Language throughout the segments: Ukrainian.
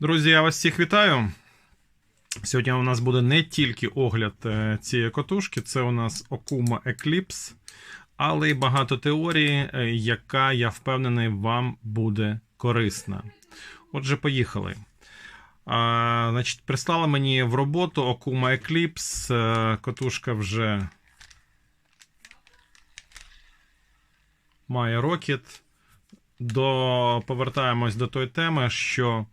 Друзі, я вас всіх вітаю. Сьогодні у нас буде не тільки огляд е, цієї котушки, це у нас Okuma Eclipse, але й багато теорії, е, яка, я впевнений, вам буде корисна. Отже, поїхали. А, значить, Прислала мені в роботу Okuma Eclipse. Е, Котушка вже має рокет. До... Повертаємось до тої теми, що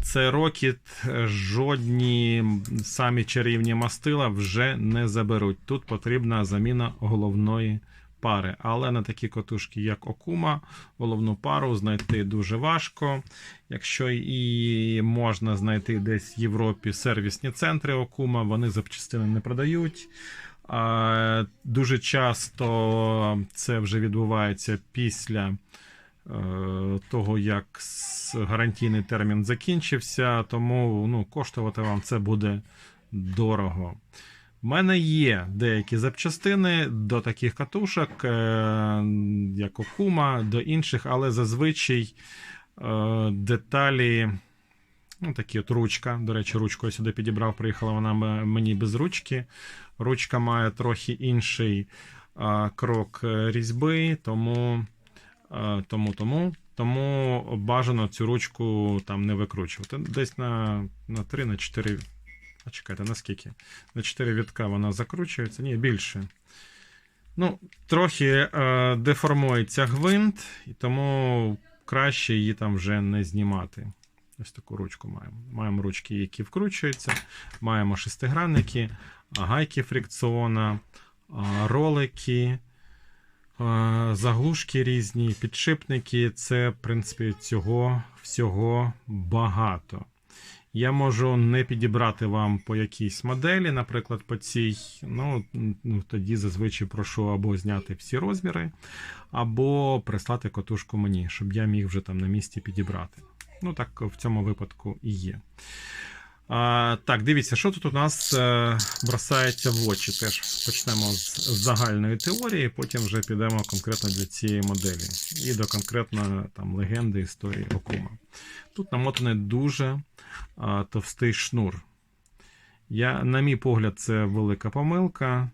цей рокет жодні самі чарівні мастила вже не заберуть. Тут потрібна заміна головної пари. Але на такі котушки, як Окума, головну пару знайти дуже важко. Якщо і можна знайти десь в Європі сервісні центри Окума, вони запчастини не продають. Дуже часто це вже відбувається після. Е, того, як гарантійний термін закінчився, тому ну, коштувати вам це буде дорого. У мене є деякі запчастини до таких катушок, е, як Окума, до інших, але зазвичай е, деталі. Ну, такі от ручка. До речі, ручку я сюди підібрав, приїхала вона мені без ручки. Ручка має трохи інший крок різьби, тому. Тому тому тому бажано цю ручку там не викручувати. Десь на на 3 на 4. А чекайте, на скільки? На 4 вітка вона закручується, ні, більше. Ну, Трохи е, деформується гвинт, і тому краще її там вже не знімати. Ось таку ручку маємо. Маємо ручки, які вкручуються, маємо шестигранники, гайки фрикціона, ролики. Заглушки різні, підшипники це, в принципі, цього всього багато. Я можу не підібрати вам по якійсь моделі, наприклад, по цій. Ну, ну Тоді зазвичай прошу або зняти всі розміри, або прислати котушку мені, щоб я міг вже там на місці підібрати. Ну, так в цьому випадку і є. А, Так, дивіться, що тут у нас е, бросається в очі. Теж почнемо з загальної теорії, потім вже підемо конкретно до цієї моделі і до конкретно там легенди історії Окума. Тут намотаний дуже а, товстий шнур. Я, На мій погляд, це велика помилка.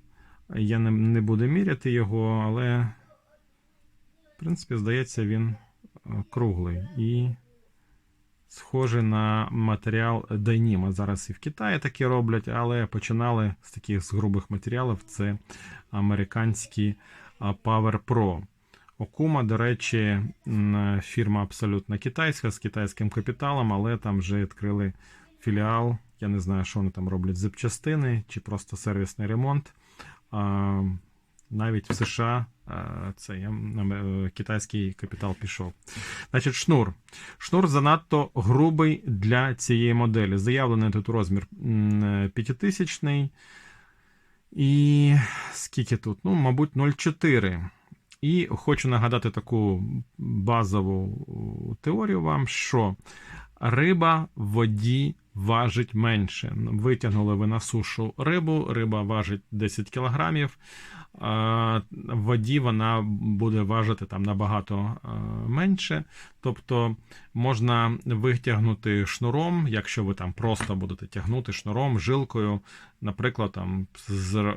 Я не, не буду міряти його, але, в принципі, здається, він круглий. І схоже на матеріал Dyneema. Зараз і в Китаї такі роблять, але починали з таких з грубих матеріалів. Це американські Power Pro. Окума, до речі, фірма абсолютно китайська з китайським капіталом, але там вже відкрили філіал. Я не знаю, що вони там роблять запчастини чи просто сервісний ремонт. Навіть в США це е, китайський капітал пішов. Значить, шнур. Шнур занадто грубий для цієї моделі. Заявлений тут розмір 5000 І скільки тут? Ну, мабуть, 0,4. І хочу нагадати таку базову теорію вам, що риба в воді важить менше. Витягнули ви на сушу рибу, риба важить 10 кілограмів, в воді вона буде важити там набагато менше. Тобто можна витягнути шнуром, якщо ви там просто будете тягнути шнуром, жилкою, наприклад, там з е,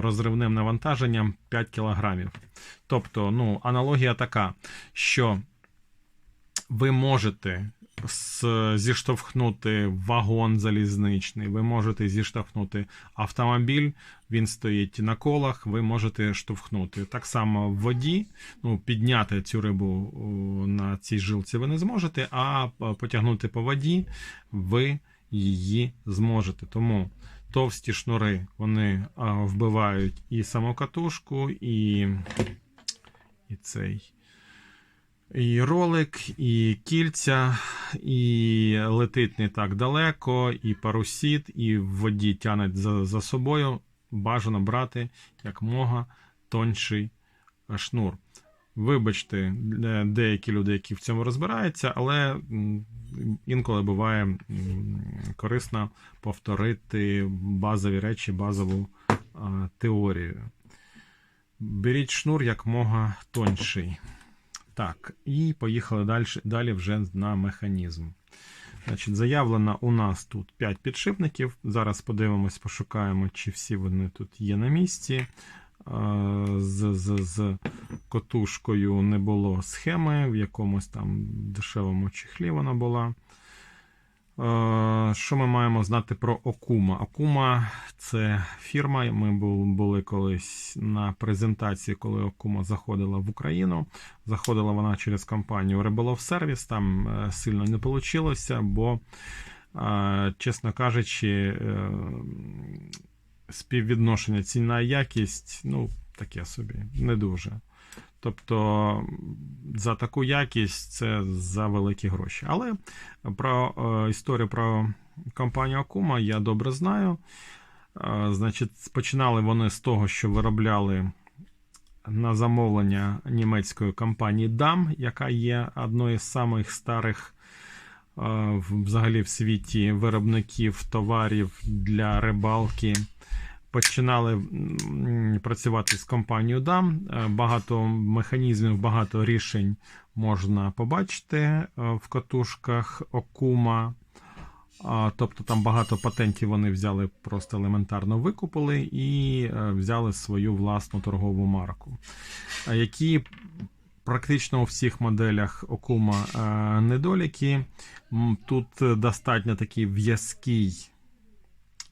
розривним навантаженням 5 кілограмів. Тобто, ну, аналогія така, що ви можете зіштовхнути вагон залізничний, ви можете зіштовхнути автомобіль, він стоїть на колах, ви можете штовхнути. Так само в воді, ну, підняти цю рибу на цій жилці ви не зможете, а потягнути по воді ви її зможете. Тому товсті шнури вони вбивають і самокатушку, і, і цей. І ролик, і кільця, і летить не так далеко, і парусіт, і в воді тянуть за за собою. Бажано брати якмога тонший шнур. Вибачте, деякі люди, які в цьому розбираються, але інколи буває корисно повторити базові речі, базову теорію. Беріть шнур якмога тонший. Так, і поїхали далі далі вже на механізм. Значить, заявлено у нас тут 5 підшипників. Зараз подивимось, пошукаємо, чи всі вони тут є на місці. Е, З, з, з котушкою не було схеми, в якомусь там дешевому чехлі вона була. Е, Що ми маємо знати про Окума? Окума це фірма. Ми були колись на презентації, коли Окума заходила в Україну. Заходила вона через компанію Rebelov Service. Там е, сильно не вийшло, бо, е, чесно кажучи, співвідношення ціна якість, ну, таке собі, не дуже. Тобто за таку якість це за великі гроші. Але про е, історію про компанію Акума я добре знаю. Е, значить, починали вони з того, що виробляли на замовлення німецької компанії DAM, яка є одною з самих старих е, взагалі в світі виробників товарів для рибалки. Починали працювати з компанією DAM. Е, Багато механізмів, багато рішень можна побачити е, в катушках Окума. Тобто там багато патентів вони взяли, просто елементарно викупили і е, взяли свою власну торгову марку. Які практично у всіх моделях Окума недоліки. Тут достатньо такий в'язкий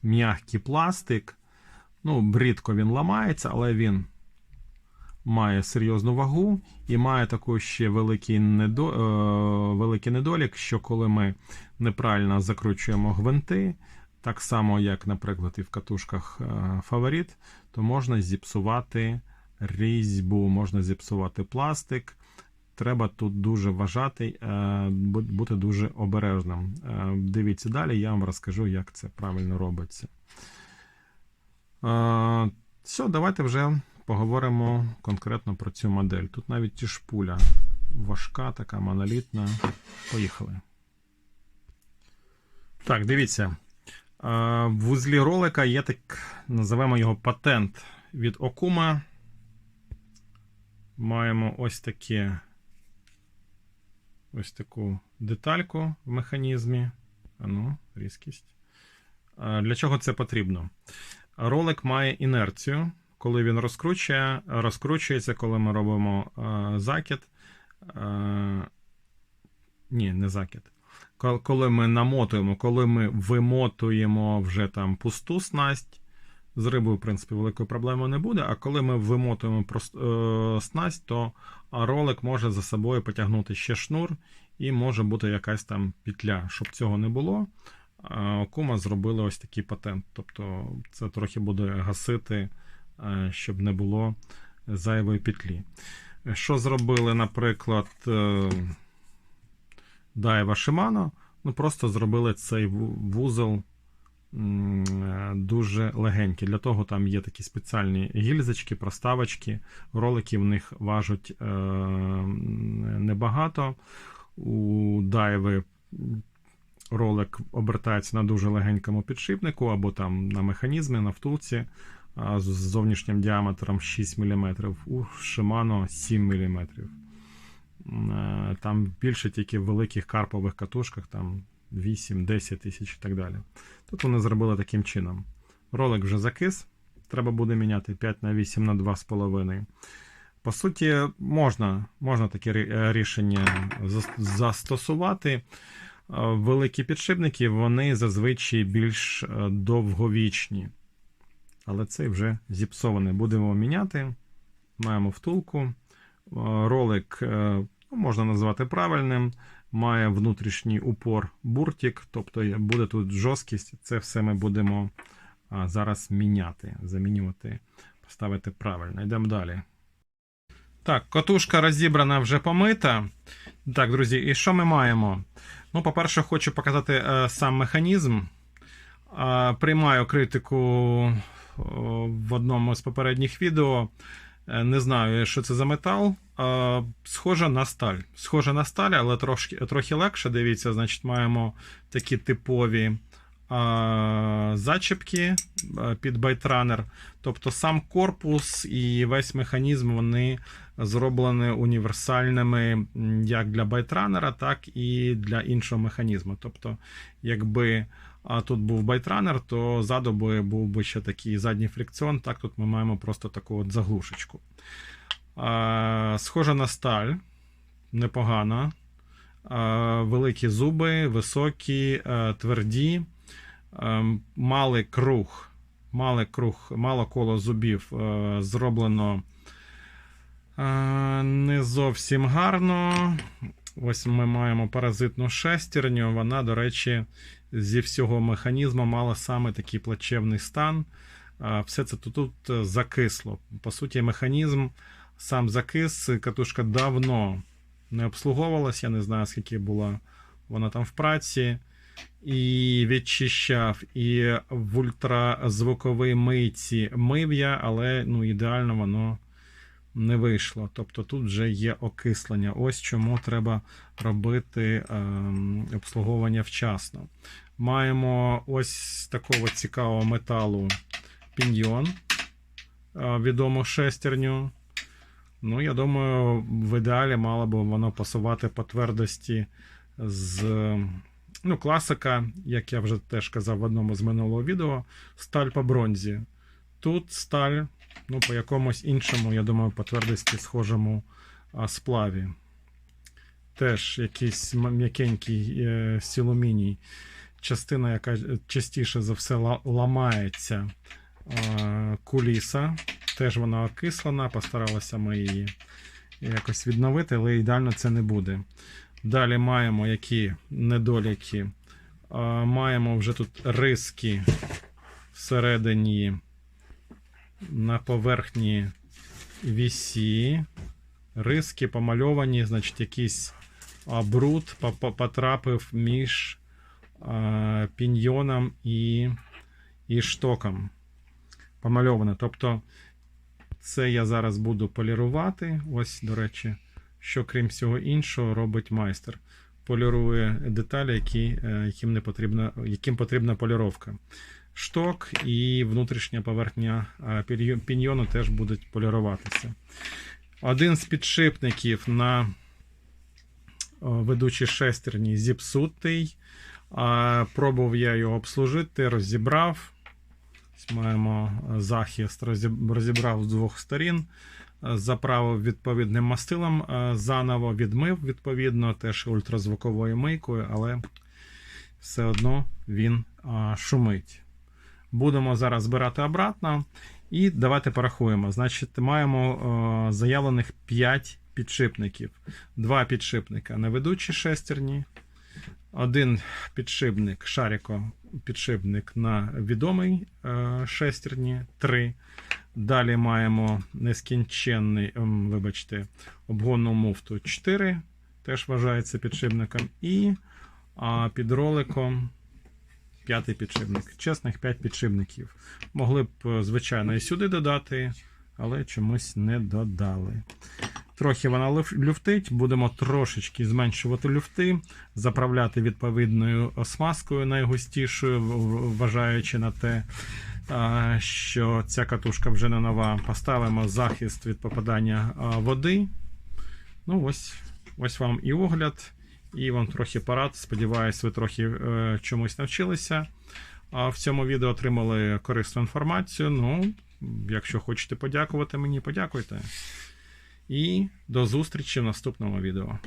м'який пластик. Ну, рідко він ламається, але він має серйозну вагу і має такий ще великий, недо... е, великий недолік, що коли ми неправильно закручуємо гвинти, так само, як, наприклад, і в катушках е, фаворит, то можна зіпсувати різьбу, можна зіпсувати пластик. Треба тут дуже вважати, е, бути дуже обережним. Дивіться далі, я вам розкажу, як це правильно робиться. Все, давайте вже поговоримо конкретно про цю модель. Тут навіть ті шпуля важка, така монолітна. Поїхали. Так, дивіться. В вузлі ролика є так, називаємо його патент від Окума. Маємо ось таке. Ось таку детальку в механізмі. Ану, різкість. Для чого це потрібно? Ролик має інерцію. Коли він розкручує, розкручується, коли ми робимо е, закид. Е, ні, не закид. Коли ми намотуємо, коли ми вимотуємо вже там пусту снасть, з рибою, в принципі, великої проблеми не буде. А коли ми вимотуємо е, снасть, то ролик може за собою потягнути ще шнур, і може бути якась там петля. Щоб цього не було, Окума зробили ось такий патент. Тобто це трохи буде гасити, е, щоб не було зайвої петлі. Що зробили, наприклад, е, Daiwa Shimano? Ну, просто зробили цей вузол е, дуже легенький. Для того там є такі спеціальні гільзочки, проставочки. Ролики в них важать небагато. У Дайви ролик обертається на дуже легенькому підшипнику або там на механізмі, на втулці з зовнішнім діаметром 6 мм. У Shimano 7 мм. Е, Там більше тільки в великих карпових катушках, там 8-10 тисяч і так далі. Тут вони зробили таким чином. Ролик вже закис, треба буде міняти 5 на 8 на 2,5. По суті, можна, можна таке рішення застосувати. Великі підшипники, вони зазвичай більш е, довговічні. Але цей вже зіпсований. Будемо міняти. Маємо втулку. Е, Ролик е, ну, можна назвати правильним. Має внутрішній упор буртик, тобто буде тут жорсткість. Це все ми будемо зараз міняти, замінювати, поставити правильно. Йдемо далі. Так, катушка розібрана вже помита. Так, друзі, і що ми маємо? Ну, по-перше, хочу показати е, сам механізм. Е, приймаю критику е, в одному з попередніх відео. Не знаю, що це за метал. Схоже на сталь. Схоже на сталь, але трошки, трохи легше. Дивіться, значить, маємо такі типові зачіпки під байтранер. Тобто сам корпус і весь механізм вони зроблені універсальними як для байтранера, так і для іншого механізму. Тобто, якби тут був байтранер, то ззаду би був би ще такий задній фрикціон. Так, тут ми маємо просто таку от заглушечку. Схожа на сталь, непогана. Великі зуби, високі, е, тверді, е, малий круг, малий круг, мало коло зубів е, зроблено е, не зовсім гарно. Ось ми маємо паразитну шестерню. Вона, до речі, зі всього механізму мала саме такий плачевний стан. Все це тут закисло. По суті, механізм сам закис, катушка давно не обслуговувалась, я не знаю, скільки була вона там в праці. І відчищав, і в ультразвуковій мийці мив я, але ну, ідеально воно не вийшло. Тобто тут вже є окислення. Ось чому треба робити ем, обслуговування вчасно. Маємо ось такого цікавого металу піньйон, е, відому шестерню. Ну, я думаю, в ідеалі мало б воно пасувати по твердості з ну, класика, як я вже теж казав в одному з минулого відео, сталь по бронзі. Тут сталь, ну, по якомусь іншому, я думаю, по твердості схожому сплаві. Теж якийсь м'якенький е, сілуміній. Частина, яка частіше за все ламається. Куліса. Теж вона окислена, постаралися ми її якось відновити, але ідеально це не буде. Далі маємо які недоліки. Маємо вже тут риски всередині на поверхні вісі. Риски помальовані, значить, якийсь бруд по- по- потрапив між піньйоном і, і штоком. Помальоване. Тобто, це я зараз буду полірувати. Ось, до речі, що крім всього іншого робить майстер. Полірує деталі, які, е, яким, не потрібна, яким потрібна поліровка. Шток і внутрішня поверхня е, піньйону теж будуть поліруватися. Один з підшипників на ведучій шестерні зіпсутий. Пробував я його обслужити, розібрав. Маємо е, захист, розібрав з двох сторін, заправив відповідним мастилом, е, заново відмив, відповідно, теж ультразвуковою мийкою, але все одно він шумить. Будемо зараз збирати обратно. І давайте порахуємо. Значить, маємо е, заявлених 5 підшипників. Два підшипника на ведучій шестерні, один підшипник шарико підшипник на відомий е, шестерні 3. Далі маємо нескінченний, ем, вибачте, обгонну муфту 4, теж вважається підшипником. І а, під роликом п'ятий підшипник. Чесних 5 підшипників. Могли б, е, звичайно, і сюди додати, але чомусь не додали. Трохи вона люфтить, будемо трошечки зменшувати люфти, заправляти відповідною смазкою найгустішою, вважаючи на те, що ця катушка вже не нова. Поставимо захист від попадання води. Ну, ось, ось вам і огляд, і вам трохи парад. Сподіваюсь, ви трохи е, чомусь навчилися. А в цьому відео отримали корисну інформацію. Ну, якщо хочете подякувати мені, подякуйте. І до зустрічі в наступному відео.